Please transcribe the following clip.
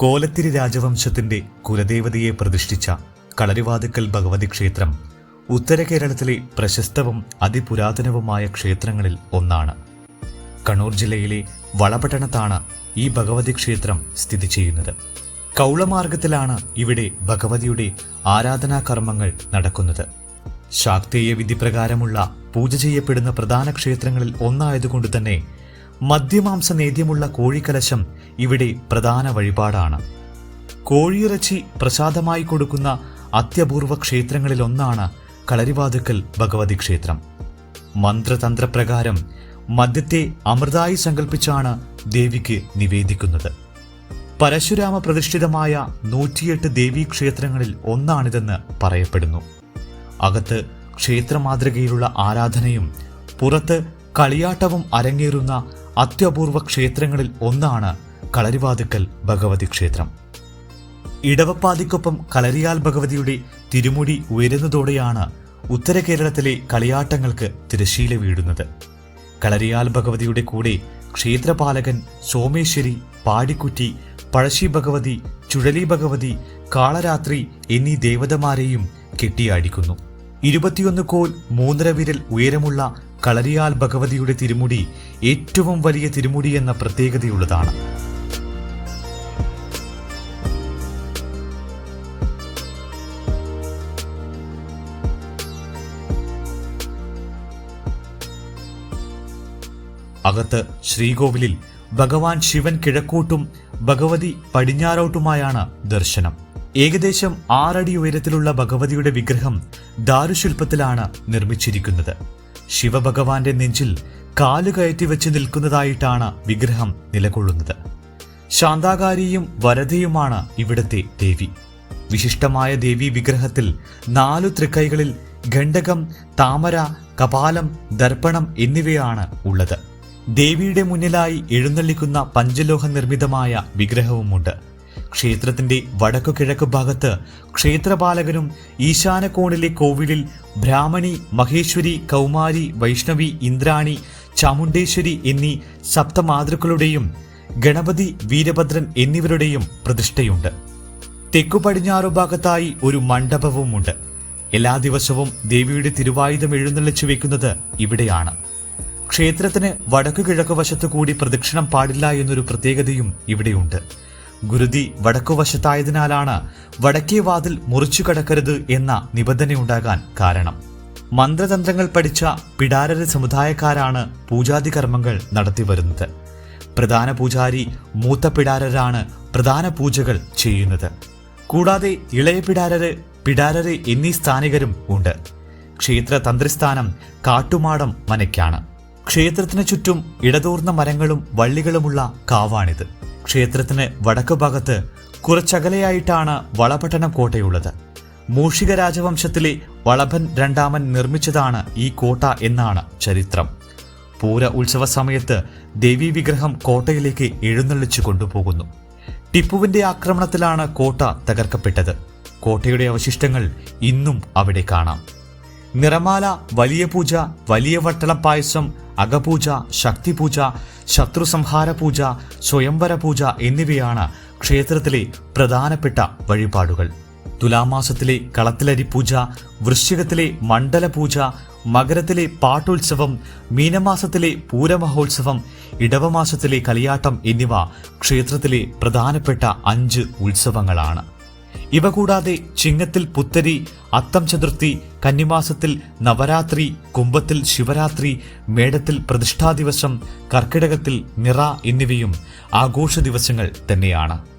കോലത്തിരി രാജവംശത്തിന്റെ കുലദേവതയെ പ്രതിഷ്ഠിച്ച കളരിവാതുക്കൽ ഭഗവതി ക്ഷേത്രം ഉത്തര കേരളത്തിലെ പ്രശസ്തവും അതിപുരാതനവുമായ ക്ഷേത്രങ്ങളിൽ ഒന്നാണ്. കണ്ണൂർ ജില്ലയിലെ വളപട്ടണത്താണ് ഈ ഭഗവതി ക്ഷേത്രം സ്ഥിതി ചെയ്യുന്നത്. കൗളമാർഗത്തിലാണ് ഇവിടെ ഭഗവതിയുടെ ആരാധനാ കർമ്മങ്ങൾ നടക്കുന്നത്. ശാക്തേയ വിധി പ്രകാരമുള്ള പൂജ ചെയ്യപ്പെടുന്ന പ്രധാന ക്ഷേത്രങ്ങളിൽ ഒന്നായതുകൊണ്ട് തന്നെ മദ്യമാംസ നേദ്യമുള്ള കോഴിക്കലശം ഇവിടെ പ്രധാന വഴിപാടാണ്. കോഴിയിറച്ചി പ്രസാദമായി കൊടുക്കുന്ന അത്യപൂർവ ക്ഷേത്രങ്ങളിലൊന്നാണ് കളരിവാതുക്കൽ ഭഗവതി ക്ഷേത്രം. മന്ത്രതന്ത്രപ്രകാരം മദ്യത്തെ അമൃതായി സങ്കല്പിച്ചാണ് ദേവിക്ക് നിവേദിക്കുന്നത്. പരശുരാമ പ്രതിഷ്ഠിതമായ നൂറ്റിയെട്ട് ദേവീ ക്ഷേത്രങ്ങളിൽ ഒന്നാണിതെന്ന് പറയപ്പെടുന്നു. അകത്ത് ക്ഷേത്രമാതൃകയിലുള്ള ആരാധനയും പുറത്ത് കളിയാട്ടവും അരങ്ങേറുന്ന അത്യപൂർവ ക്ഷേത്രങ്ങളിൽ ഒന്നാണ് കളരിവാതുക്കൽ ഭഗവതി ക്ഷേത്രം. ഇടവപ്പാതിക്കൊപ്പം കളരിയാൽ ഭഗവതിയുടെ തിരുമുടി ഉയരുന്നതോടെയാണ് ഉത്തര കേരളത്തിലെ കളിയാട്ടങ്ങൾക്ക് തിരശീല വീഴുന്നത്. കളരിയാൽ ഭഗവതിയുടെ കൂടെ ക്ഷേത്രപാലകൻ സോമേശ്വരി പാടിക്കുറ്റി പഴശ്ശി ഭഗവതി ചുഴലി ഭഗവതി കാളരാത്രി എന്നീ ദേവതമാരെയും കെട്ടിയാടിക്കുന്നു. ഇരുപത്തിയൊന്ന് കോൽ മൂന്നര വിരൽ ഉയരമുള്ള കളരിയാൽ ഭഗവതിയുടെ തിരുമുടി ഏറ്റവും വലിയ തിരുമുടി എന്ന പ്രത്യേകതയുള്ളതാണ്. അകത്ത് ശ്രീകോവിലിൽ ഭഗവാൻ ശിവൻ കിഴക്കോട്ടും ഭഗവതി പടിഞ്ഞാറോട്ടുമായാണ് ദർശനം. ഏകദേശം ആറടി ഉയരത്തിലുള്ള ഭഗവതിയുടെ വിഗ്രഹം ദാരുശില്പത്തിലാണ് നിർമ്മിച്ചിരിക്കുന്നത്. ശിവഭഗവാന്റെ നെഞ്ചിൽ കാലുകയറ്റി വെച്ച് നിൽക്കുന്നതായിട്ടാണ് വിഗ്രഹം നിലകൊള്ളുന്നത്. ശാന്താകാരിയും വരതയുമാണ് ഇവിടത്തെ ദേവി. വിശിഷ്ടമായ ദേവി വിഗ്രഹത്തിൽ നാലു തൃക്കൈകളിൽ ഗണ്ഡകം താമര കപാലം ദർപ്പണം എന്നിവയാണ് ഉള്ളത്. ദേവിയുടെ മുന്നിലായി എഴുന്നള്ളിക്കുന്ന പഞ്ചലോഹ നിർമ്മിതമായ വിഗ്രഹവുമുണ്ട്. ക്ഷേത്രത്തിന്റെ വടക്കു കിഴക്ക് ഭാഗത്ത് ക്ഷേത്രപാലകനും ഈശാനകോണിലെ കോവിലിൽ ബ്രാഹ്മണി മഹേശ്വരി കൗമാരി വൈഷ്ണവി ഇന്ദ്രാണി ചാമുണ്ടേശ്വരി എന്നീ സപ്തമാതൃക്കളുടെയും ഗണപതി വീരഭദ്രൻ എന്നിവരുടെയും പ്രതിഷ്ഠയുണ്ട്. തെക്കു പടിഞ്ഞാറു ഭാഗത്തായി ഒരു മണ്ഡപവുമുണ്ട്. എല്ലാ ദിവസവും ദേവിയുടെ തിരുവായുധം എഴുന്നള്ളിച്ചു വെക്കുന്നത് ഇവിടെയാണ്. ക്ഷേത്രത്തിന് വടക്കു കിഴക്ക് വശത്തു കൂടി പ്രദക്ഷിണം പാടില്ല എന്നൊരു പ്രത്യേകതയും ഇവിടെയുണ്ട്. ഗുരുതി വടക്കുവശത്തായതിനാലാണ് വടക്കേ വാതിൽ മുറിച്ചു കടക്കരുത് എന്ന നിബന്ധനയുണ്ടാകാൻ കാരണം. മന്ത്രതന്ത്രങ്ങൾ പഠിച്ച പിടാരര സമുദായക്കാരാണ് പൂജാതി കർമ്മങ്ങൾ നടത്തിവരുന്നത് പ്രധാന പൂജാരി മൂത്ത പിടാരരാണ് പ്രധാന പൂജകൾ ചെയ്യുന്നത്. കൂടാതെ ഇളയ പിടാരര് പിടാരര് എന്നീ സ്ഥാനികരും ഉണ്ട്. ക്ഷേത്ര തന്ത്രിസ്ഥാനം കാട്ടുമാടം മനയ്ക്കാണ്. ക്ഷേത്രത്തിന് ചുറ്റും ഇടതൂർന്ന മരങ്ങളും വള്ളികളുമുള്ള കാവാണിത്. ക്ഷേത്രത്തിന് വടക്കു ഭാഗത്ത് കുറച്ചകലെയായിട്ടാണ് വളപട്ടണം കോട്ടയുള്ളത്. മൂഷിക രാജവംശത്തിലെ വളഭൻ രണ്ടാമൻ നിർമ്മിച്ചതാണ് ഈ കോട്ട എന്നാണ് ചരിത്രം. പൂര ഉത്സവ സമയത്ത് ദേവീ വിഗ്രഹം കോട്ടയിലേക്ക് എഴുന്നള്ളിച്ചു കൊണ്ടുപോകുന്നു. ടിപ്പുവിന്റെ ആക്രമണത്തിലാണ് കോട്ട തകർക്കപ്പെട്ടത്. കോട്ടയുടെ അവശിഷ്ടങ്ങൾ ഇന്നും അവിടെ കാണാം. നിറമാല വലിയ പൂജ വലിയ വട്ടളം പായസം അകപൂജ ശക്തിപൂജ ശത്രുസംഹാര പൂജ സ്വയംവര പൂജ എന്നിവയാണ് ക്ഷേത്രത്തിലെ പ്രധാനപ്പെട്ട വഴിപാടുകൾ. തുലാമാസത്തിലെ കളത്തിലരി പൂജ വൃശ്ചികത്തിലെ മണ്ഡല പൂജ മകരത്തിലെ പാട്ടുത്സവം മീനമാസത്തിലെ പൂരമഹോത്സവം ഇടവമാസത്തിലെ കളിയാട്ടം എന്നിവ ക്ഷേത്രത്തിലെ പ്രധാനപ്പെട്ട അഞ്ച് ഉത്സവങ്ങളാണ്. ഇവ കൂടാതെ ചിങ്ങത്തിൽ പുത്തരി അത്തം ചതുർത്ഥി കന്നിമാസത്തിൽ നവരാത്രി കുംഭത്തിൽ ശിവരാത്രി മേടത്തിൽ പ്രതിഷ്ഠാ ദിവസം കർക്കിടകത്തിൽ നിറ എന്നിവയും ആഘോഷ ദിവസങ്ങൾ തന്നെയാണ്.